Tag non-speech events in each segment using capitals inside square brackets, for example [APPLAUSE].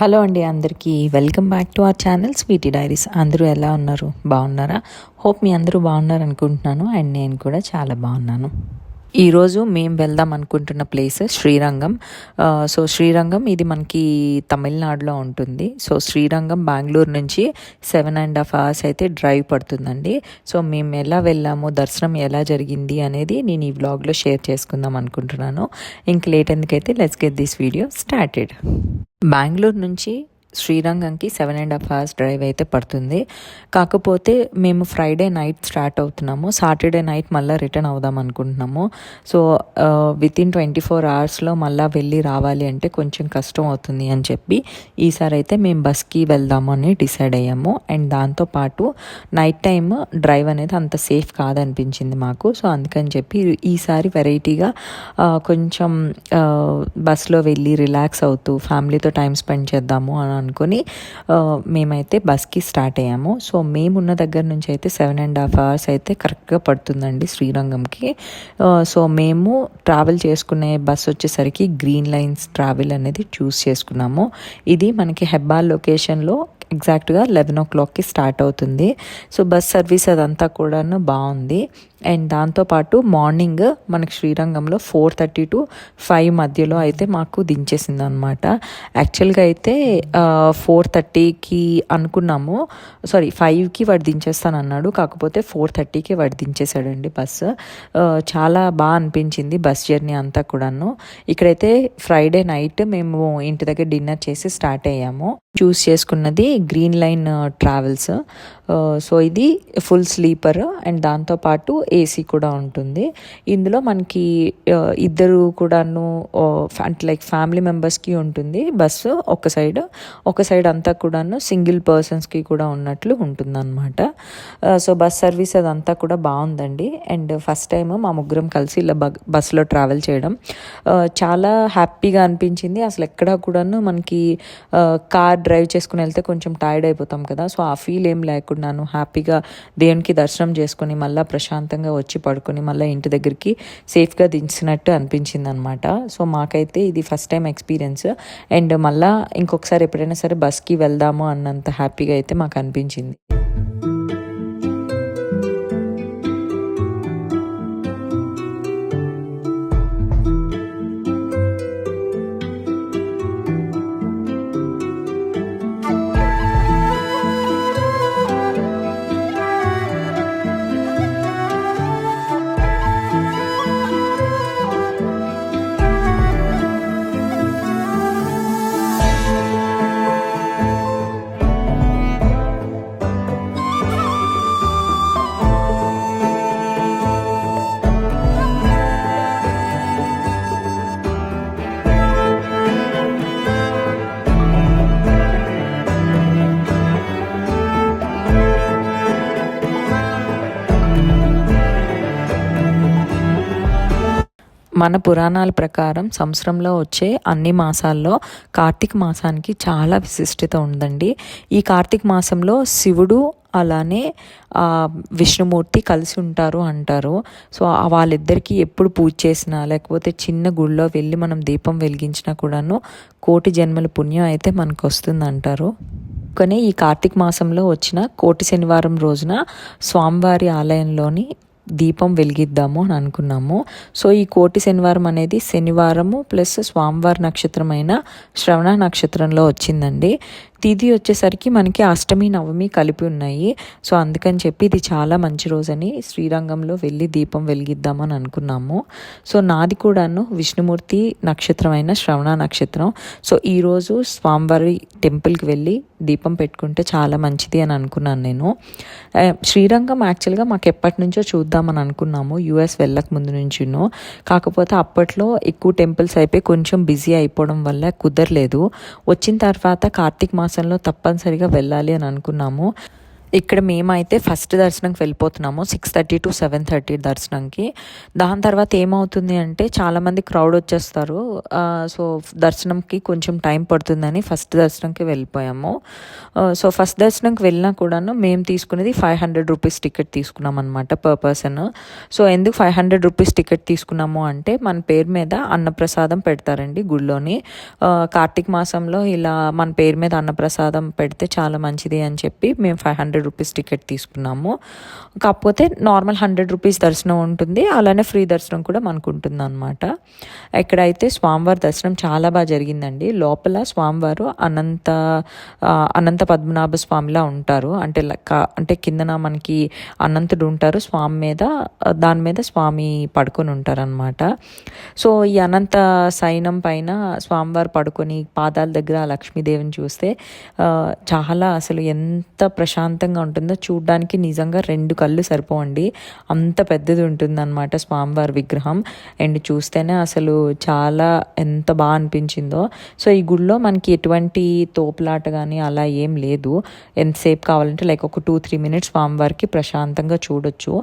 Hello అండి అందరికీ. Welcome back to our channel sweety diaries అందరూ ఎలా ఉన్నారు? బాగున్నారా? హోప్ మీ అందరూ బాగున్నారు అనుకుంటున్నాను అండ్ నేను కూడా చాలా బాగున్నాను. ఈరోజు మేము వెళ్దాం అనుకుంటున్న ప్లేస్ శ్రీరంగం. సో శ్రీరంగం ఇది మనకి తమిళనాడులో ఉంటుంది. సో శ్రీరంగం బెంగళూరు నుంచి సెవెన్ అండ్ హాఫ్ అవర్స్ అయితే డ్రైవ్ పడుతుందండి. సో మేము ఎలా వెళ్ళాము దర్శనం ఎలా జరిగింది అనేది నేను ఈ వ్లాగ్లో షేర్ చేసుకుందాం అనుకుంటున్నాను. ఇంక late ఎందుకైతే let's get this video started Bengaluru నుంచి శ్రీరంగంకి seven and half hours drive అయితే పడుతుంది. కాకపోతే మేము ఫ్రైడే నైట్ స్టార్ట్ అవుతున్నాము. సాటర్డే నైట్ మళ్ళీ రిటర్న్ అవుదాం అనుకుంటున్నాము. So within twenty four అవర్స్లో మళ్ళీ వెళ్ళి రావాలి అంటే కొంచెం కష్టం అవుతుంది అని చెప్పి ఈసారి అయితే మేము బస్కి వెళ్దాము అని డిసైడ్ అయ్యాము. అండ్ దాంతోపాటు నైట్ టైం డ్రైవ్ అనేది అంత సేఫ్ కాదనిపించింది మాకు. సో అందుకని చెప్పి ఈసారి వెరైటీగా uh, కొంచెం uh, బస్లో వెళ్ళి రిలాక్స్ అవుతూ ఫ్యామిలీతో టైం స్పెండ్ చేద్దాము అని అనుకుని మేమైతే బస్కి స్టార్ట్ అయ్యాము. సో మేమున్న దగ్గర నుంచి అయితే సెవెన్ అండ్ హాఫ్ అవర్స్ అయితే కరెక్ట్గా పడుతుందండి శ్రీరంగంకి. సో మేము ట్రావెల్ చేసుకునే బస్ వచ్చేసరికి గ్రీన్ లైన్స్ ట్రావెల్ అనేది చూస్ చేసుకున్నాము. ఇది మనకి హెబ్బాల్ లొకేషన్లో ఎగ్జాక్ట్గా లెవెన్ ఓ క్లాక్కి స్టార్ట్ అవుతుంది. సో బస్ సర్వీస్ అదంతా కూడాను బాగుంది. అండ్ దాంతోపాటు మార్నింగ్ మనకి శ్రీరంగంలో ఫోర్ థర్టీ టు ఫైవ్ మధ్యలో అయితే మాకు దించేసింది అనమాట యాక్చువల్గా అయితే ఫోర్ థర్టీకి అనుకున్నాము. సారీ ఫైవ్కి వాడు దించేస్తాను అన్నాడు కాకపోతే ఫోర్ థర్టీకి వాడు దించేశాడండి బస్సు చాలా బాగా అనిపించింది బస్ జర్నీ అంతా కూడాను. ఇక్కడైతే ఫ్రైడే నైట్ మేము ఇంటి దగ్గర డిన్నర్ చేసి స్టార్ట్ అయ్యాము. చూస్ చేసుకున్నది గ్రీన్ లైన్ ట్రావెల్స్ సో ఇది ఫుల్ స్లీపర్ అండ్ దాంతోపాటు ఏసీ కూడా ఉంటుంది. ఇందులో మనకి ఇద్దరు కూడాను అంటే లైక్ ఫ్యామిలీ మెంబర్స్కి ఉంటుంది. బస్సు ఒక సైడ్ ఒక సైడ్ అంతా కూడాను సింగిల్ పర్సన్స్కి కూడా ఉన్నట్లు ఉంటుందన్నమాట. సో బస్ సర్వీస్ అదంతా కూడా బాగుందండి. అండ్ ఫస్ట్ టైం మా ముగ్గురం కలిసి ఇలా బ బస్సులో ట్రావెల్ చేయడం. చాలా హ్యాపీగా అనిపించింది. అసలు ఎక్కడా కూడాను మనకి కార్ డ్రైవ్ చేసుకుని వెళ్తే కొంచెం టైర్డ్ అయిపోతాం కదా. సో ఆ ఫీల్ ఏం లేకుండాను హ్యాపీగా దేవునికి దర్శనం చేసుకుని మళ్ళీ ప్రశాంతంగా వచ్చి పడుకొని మళ్ళీ ఇంటి దగ్గరికి సేఫ్గా దించినట్టు అనిపించింది అనమాట సో మాకైతే ఇది ఫస్ట్ టైం ఎక్స్పీరియన్స్ అండ్ మళ్ళీ ఇంకొకసారి ఎప్పుడైనా సరే బస్కి వెళ్దాము అన్నంత హ్యాపీగా అయితే మాకు అనిపించింది. మన పురాణాల ప్రకారం సంవత్సరంలో వచ్చే అన్ని మాసాల్లో కార్తీక మాసానికి చాలా విశిష్టత ఉందండి. ఈ కార్తీక మాసంలో శివుడు అలానే విష్ణుమూర్తి కలిసి ఉంటారు అంటారు. సో వాళ్ళిద్దరికీ ఎప్పుడు పూజ చేసినా లేకపోతే చిన్న గుళ్ళో వెళ్ళి మనం దీపం వెలిగించినా కూడాను కోటి జన్మల పుణ్యం అయితే మనకు వస్తుంది అంటారు కానీ ఈ కార్తీక మాసంలో వచ్చిన కోటి శనివారం రోజున స్వామివారి ఆలయంలోని దీపం వెలిగిద్దాము అని అనుకున్నాము. సో ఈ కోటి శనివారం అనేది శనివారము ప్లస్ స్వామివారి నక్షత్రమైన శ్రవణ నక్షత్రంలో వచ్చిందండి. తిథి వచ్చేసరికి మనకి అష్టమి నవమి కలిపి ఉన్నాయి. సో అందుకని చెప్పి ఇది చాలా మంచి రోజని శ్రీరంగంలో వెళ్ళి దీపం వెలిగిద్దామని అనుకున్నాము. సో నాది కూడాను విష్ణుమూర్తి నక్షత్రమైన శ్రవణ నక్షత్రం. సో ఈరోజు స్వామివారి టెంపుల్కి వెళ్ళి దీపం పెట్టుకుంటే చాలా మంచిది అని అనుకున్నాను నేను. శ్రీరంగం యాక్చువల్గా మాకు ఎప్పటి నుంచో చూద్దామని అనుకున్నాము. యూఎస్ వెళ్ళక ముందు నుంచిను. కాకపోతే అప్పట్లో ఎక్కువ టెంపుల్స్ అయిపోయి కొంచెం బిజీ అయిపోవడం వల్ల కుదరలేదు. వచ్చిన తర్వాత కార్తీక మాసంలో తప్పనిసరిగా వెళ్ళాలి అని అనుకున్నాము. ఇక్కడ మేమైతే ఫస్ట్ దర్శనంకి వెళ్ళిపోతున్నాము six thirty to seven thirty దర్శనంకి. దాని తర్వాత ఏమవుతుంది అంటే చాలామంది క్రౌడ్ వచ్చేస్తారు. సో దర్శనంకి కొంచెం టైం పడుతుందని ఫస్ట్ దర్శనంకి వెళ్ళిపోయాము. సో ఫస్ట్ దర్శనంకి వెళ్ళినా కూడాను మేము తీసుకునేది ఫైవ్ హండ్రెడ్ రూపీస్ టికెట్ తీసుకున్నాం అనమాట పర్ పర్సన్ సో ఎందుకు ఫైవ్ హండ్రెడ్ రూపీస్ టికెట్ తీసుకున్నాము అంటే మన పేరు మీద అన్నప్రసాదం పెడతారండి గుళ్ళోని. కార్తీక మాసంలో ఇలా మన పేరు మీద అన్నప్రసాదం పెడితే చాలా మంచిది అని చెప్పి మేము five hundred hundred rupees ticket తీసుకున్నాము. కాకపోతే నార్మల్ హండ్రెడ్ రూపీస్ దర్శనం ఉంటుంది. అలానే ఫ్రీ దర్శనం కూడా మనకు ఉంటుంది అనమాట ఇక్కడైతే స్వామివారి దర్శనం చాలా బాగా జరిగిందండి లోపల స్వామివారు అనంత అనంత పద్మనాభ స్వామిలా ఉంటారు. అంటే లెక్క అంటే కిందన మనకి అనంతుడు ఉంటారు. స్వామి మీద దాని మీద స్వామి పడుకొని ఉంటారనమాట సో ఈ అనంత సైనం పైన స్వామివారు పడుకొని పాదాల దగ్గర లక్ష్మీదేవిని చూస్తే చాలా అసలు ఎంత ప్రశాంతంగా ఉంటుందో చూడ్డానికి నిజంగా రెండు కళ్ళు సరిపోవండి. అంత పెద్దది ఉంటుందన్నమాట స్వామివారి విగ్రహం. అండ్ చూస్తేనే అసలు చాలా ఎంత బాగా అనిపించిందో. సో ఈ గుడిలో మనకి ఎటువంటి తోపులాట కానీ అలా ఏం లేదు. ఎంతసేపు కావాలంటే లైక్ ఒక టూ త్రీ మినిట్స్ స్వామివారికి ప్రశాంతంగా చూడొచ్చు.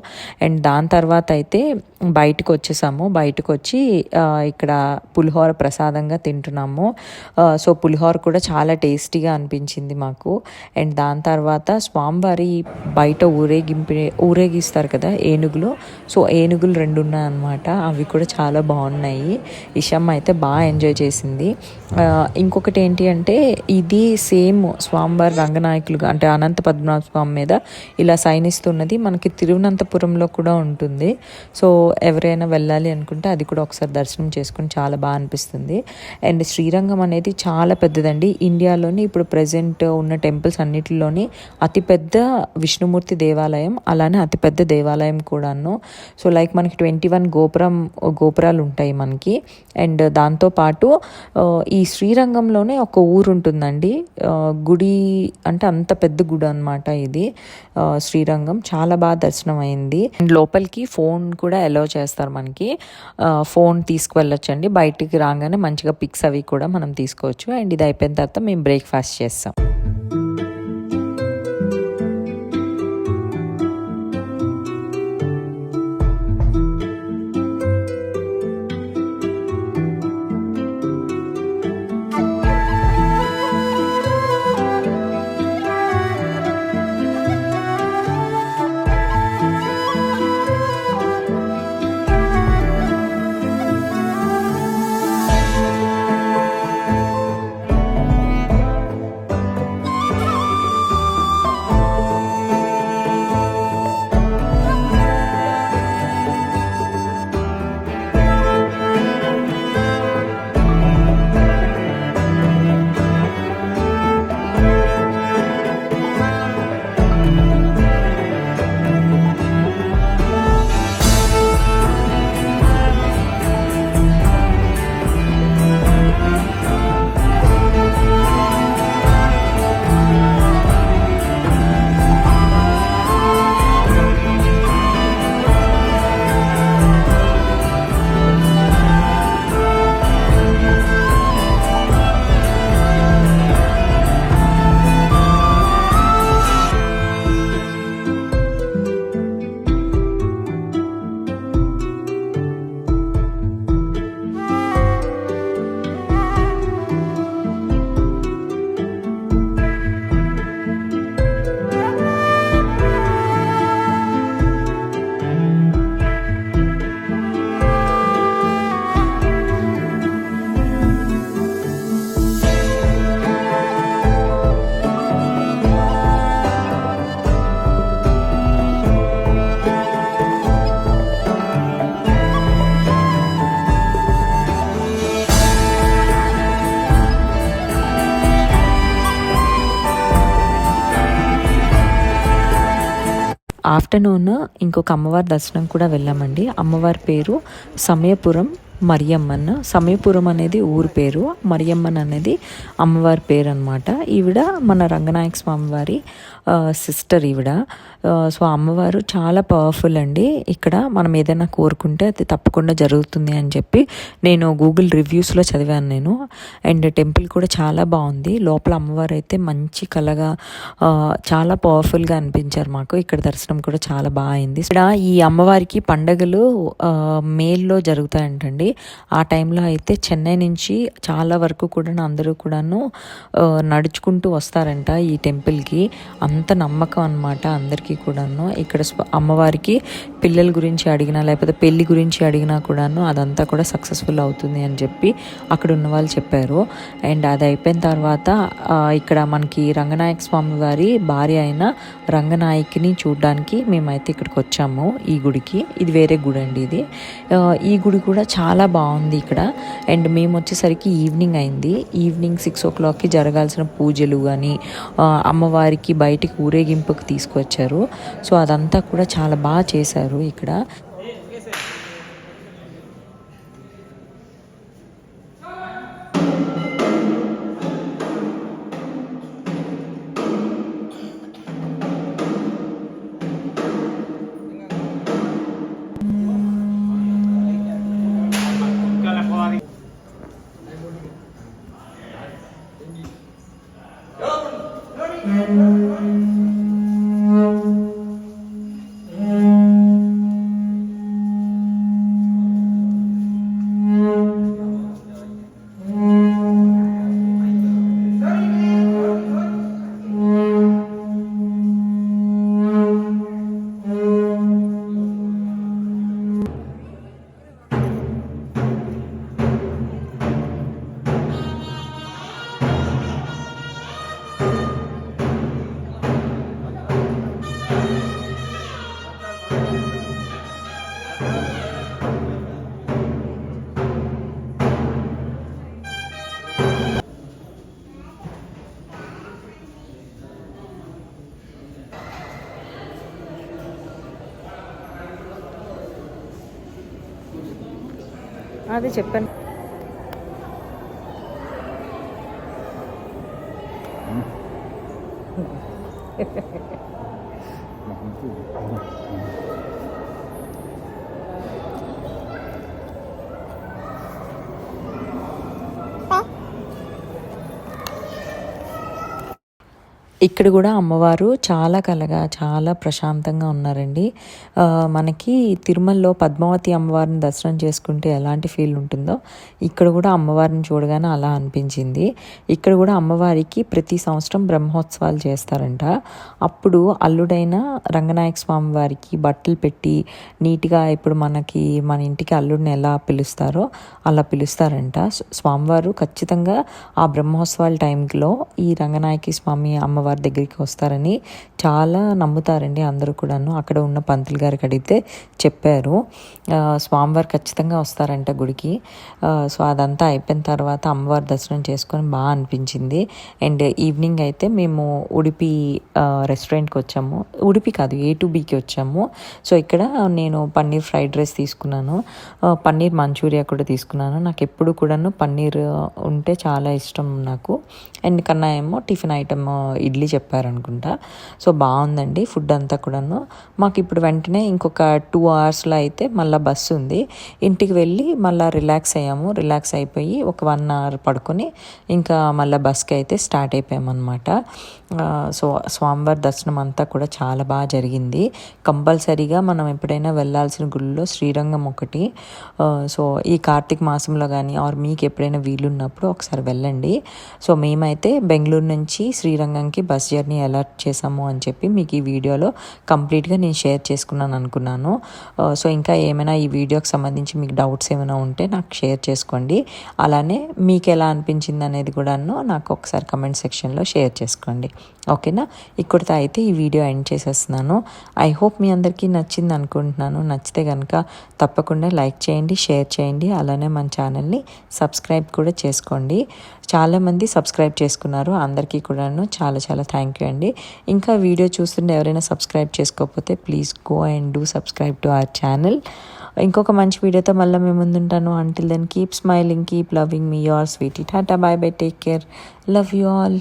అండ్ దాని తర్వాత అయితే బయటకు వచ్చేసాము బయటకు వచ్చి ఇక్కడ పులిహోర ప్రసాదంగా తింటున్నాము. సో పులిహోర కూడా చాలా టేస్టీగా అనిపించింది మాకు. అండ్ దాని తర్వాత స్వామి స్వామివారి బయట ఊరేగింపి ఊరేగిస్తారు కదా ఏనుగులు. సో ఏనుగులు రెండు ఉన్నాయన్నమాట అవి కూడా చాలా బాగున్నాయి. ఇషమ్మ అయితే బాగా ఎంజాయ్ చేసింది. ఇంకొకటి ఏంటి అంటే ఇది సేమ్ స్వామివారి రంగనాయకులుగా అంటే అనంత పద్మనాభ స్వామి మీద ఇలా సైనిస్తున్నది మనకి తిరువనంతపురంలో కూడా ఉంటుంది. సో ఎవరైనా వెళ్ళాలి అనుకుంటే అది కూడా ఒకసారి దర్శనం చేసుకుని చాలా బాగా అనిపిస్తుంది. అండ్ శ్రీరంగం అనేది చాలా పెద్దదండి. ఇండియాలోని ఇప్పుడు ప్రజెంట్ ఉన్న టెంపుల్స్ అన్నిటిలోని అతిపెద్ద పెద్ద విష్ణుమూర్తి దేవాలయం అలానే అతిపెద్ద దేవాలయం కూడాను. సో లైక్ మనకి ట్వంటీ వన్ గోపురం గోపురాలు ఉంటాయి మనకి. అండ్ దాంతోపాటు ఈ శ్రీరంగంలోనే ఒక ఊరు ఉంటుందండి గుడి అంటే అంత పెద్ద గుడి అనమాట ఇది. శ్రీరంగం చాలా బాగా దర్శనం అయింది అండ్ లోపలికి ఫోన్ కూడా అలో చేస్తారు మనకి. ఫోన్ తీసుకువెళ్ళొచ్చండి. బయటికి రాగానే మంచిగా పిక్స్ అవి కూడా మనం తీసుకోవచ్చు. అండ్ ఇది అయిపోయిన తర్వాత మేము బ్రేక్ఫాస్ట్ చేస్తాం. ఆఫ్టర్నూన్ ఇంకొక అమ్మవారి దర్శనం కూడా వెళ్ళామండి. అమ్మవారి పేరు సమయపురం మరియమ్మన్ సమయపురం అనేది ఊరి పేరు. మరియమ్మన్ అనేది అమ్మవారి పేరు అనమాట ఈవిడ మన రంగనాయక స్వామి వారి సిస్టర్ ఈవిడ. సో అమ్మవారు చాలా పవర్ఫుల్ అండి. ఇక్కడ మనం ఏదైనా కోరుకుంటే అది తప్పకుండా జరుగుతుంది అని చెప్పి నేను గూగుల్ రివ్యూస్లో చదివాను నేను. అండ్ టెంపుల్ కూడా చాలా బాగుంది. లోపల అమ్మవారు అయితే మంచి కలగా చాలా పవర్ఫుల్గా అనిపించారు మాకు. ఇక్కడ దర్శనం కూడా చాలా బాగా అయింది. ఇక్కడ ఈ అమ్మవారికి పండగలు మేల్లో జరుగుతాయంటండి. ఆ టైంలో అయితే చెన్నై నుంచి చాలా వరకు కూడా అందరూ కూడాను నడుచుకుంటూ వస్తారంట ఈ టెంపుల్కి అంత నమ్మకం అనమాట అందరికీ కూడాను. ఇక్కడ అమ్మవారికి పిల్లల గురించి అడిగినా లేకపోతే పెళ్ళి గురించి అడిగినా కూడాను అదంతా కూడా సక్సెస్ఫుల్ అవుతుంది అని చెప్పి అక్కడ ఉన్న వాళ్ళు చెప్పారు. అండ్ అది అయిపోయిన తర్వాత ఇక్కడ మనకి రంగనాయక స్వామి వారి భార్య అయిన రంగనాయకిని చూడడానికి మేమైతే ఇక్కడికి వచ్చాము ఈ గుడికి. ఇది వేరే గుడి అండి ఇది. ఈ గుడి కూడా చాలా బాగుంది ఇక్కడ. అండ్ మేము వచ్చేసరికి ఈవినింగ్ అయింది. ఈవినింగ్ సిక్స్ ఓ క్లాక్కి జరగాల్సిన పూజలు కానీ అమ్మవారికి బయట ఇంటికి ఊరేగింపుకి తీసుకొచ్చారు. సో అదంతా కూడా చాలా బాగా చేశారు ఇక్కడ. అదే చెప్పండి. [LAUGHS] [LAUGHS] ఇక్కడ కూడా అమ్మవారు చాలా కలగా చాలా ప్రశాంతంగా ఉన్నారండి. మనకి తిరుమలలో పద్మావతి అమ్మవారిని దర్శనం చేసుకుంటే ఎలాంటి ఫీల్ ఉంటుందో ఇక్కడ కూడా అమ్మవారిని చూడగానే అలా అనిపించింది. ఇక్కడ కూడా అమ్మవారికి ప్రతి సంవత్సరం బ్రహ్మోత్సవాలు చేస్తారంట. అప్పుడు అల్లుడైన రంగనాయక స్వామి వారికి బట్టలు పెట్టి నీట్గా ఇప్పుడు మనకి మన ఇంటికి అల్లుడిని ఎలా పిలుస్తారో అలా పిలుస్తారంట. స్వామివారు ఖచ్చితంగా ఆ బ్రహ్మోత్సవాల టైంలో ఈ రంగనాయకి స్వామి అమ్మవారి దగ్గరికి వస్తారని చాలా నమ్ముతారండి అందరూ కూడాను. అక్కడ ఉన్న పంతులు గారికి అడిగితే చెప్పారు. స్వామివారు ఖచ్చితంగా వస్తారంట గుడికి. సో అదంతా అయిపోయిన తర్వాత అమ్మవారి దర్శనం చేసుకొని బాగా అనిపించింది. అండ్ ఈవినింగ్ అయితే మేము ఉడిపి రెస్టారెంట్కి వచ్చాము. ఉడిపి కాదు ఏ టు బీకి వచ్చాము. సో ఇక్కడ నేను పన్నీర్ ఫ్రైడ్ రైస్ తీసుకున్నాను. పన్నీర్ మంచూరియా కూడా తీసుకున్నాను. నాకు ఎప్పుడు కూడాను పన్నీర్ ఉంటే చాలా ఇష్టం నాకు. అండ్ కన్నా ఏమో టిఫిన్ ఐటమ్ ఇడ్లీ చెప్పారనుకుంటా. సో బాగుందండి ఫుడ్ అంతా కూడాను. మాకు ఇప్పుడు వెంటనే ఇంకొక టూ అవర్స్లో అయితే మళ్ళీ బస్సు ఉంది. ఇంటికి వెళ్ళి మళ్ళీ రిలాక్స్ అయ్యాము. రిలాక్స్ అయిపోయి ఒక వన్ అవర్ పడుకొని ఇంకా మళ్ళీ బస్కి అయితే స్టార్ట్ అయిపోయామన్నమాట. సో స్వామివారి దర్శనం అంతా కూడా చాలా బాగా జరిగింది. కంపల్సరీగా మనం ఎప్పుడైనా వెళ్ళాల్సిన గుళ్ళో శ్రీరంగం ఒకటి. సో ఈ కార్తీక మాసంలో కానీ ఆర్ మీకు ఎప్పుడైనా వీలున్నప్పుడు ఒకసారి వెళ్ళండి. సో మేమైతే బెంగళూరు నుంచి శ్రీరంగంకి బస్ జర్నీ ఎలా చేసాము అని చెప్పి మీకు ఈ వీడియోలో కంప్లీట్గా నేను షేర్ చేసుకున్నాను అనుకున్నాను. సో ఇంకా ఏమైనా ఈ వీడియోకి సంబంధించి మీకు డౌట్స్ ఏమైనా ఉంటే నాకు షేర్ చేసుకోండి. అలానే మీకు ఎలా అనిపించింది అనేది కూడాను నాకు ఒకసారి కమెంట్ సెక్షన్లో షేర్ చేసుకోండి. ఓకేనా? ఇక్కడితో అయితే ఈ వీడియో ఎండ్ చేసేస్తున్నాను. ఐ హోప్ మీ అందరికీ నచ్చింది అనుకుంటున్నాను. నచ్చితే కనుక తప్పకుండా లైక్ చేయండి షేర్ చేయండి. అలానే మన ఛానల్ని సబ్స్క్రైబ్ కూడా చేసుకోండి. చాలామంది సబ్స్క్రైబ్ చేసుకున్నారు. అందరికీ కూడాను చాలా చాలా చాలా థ్యాంక్ యూ అండి. ఇంకా వీడియో చూస్తుంటే ఎవరైనా సబ్స్క్రైబ్ చేసుకోకపోతే please go and do subscribe to our channel ఇంకొక మంచి వీడియోతో మళ్ళీ మేము ముందుంటాను. Until then keep smiling keep loving me your sweetie tata bye bye take care love you all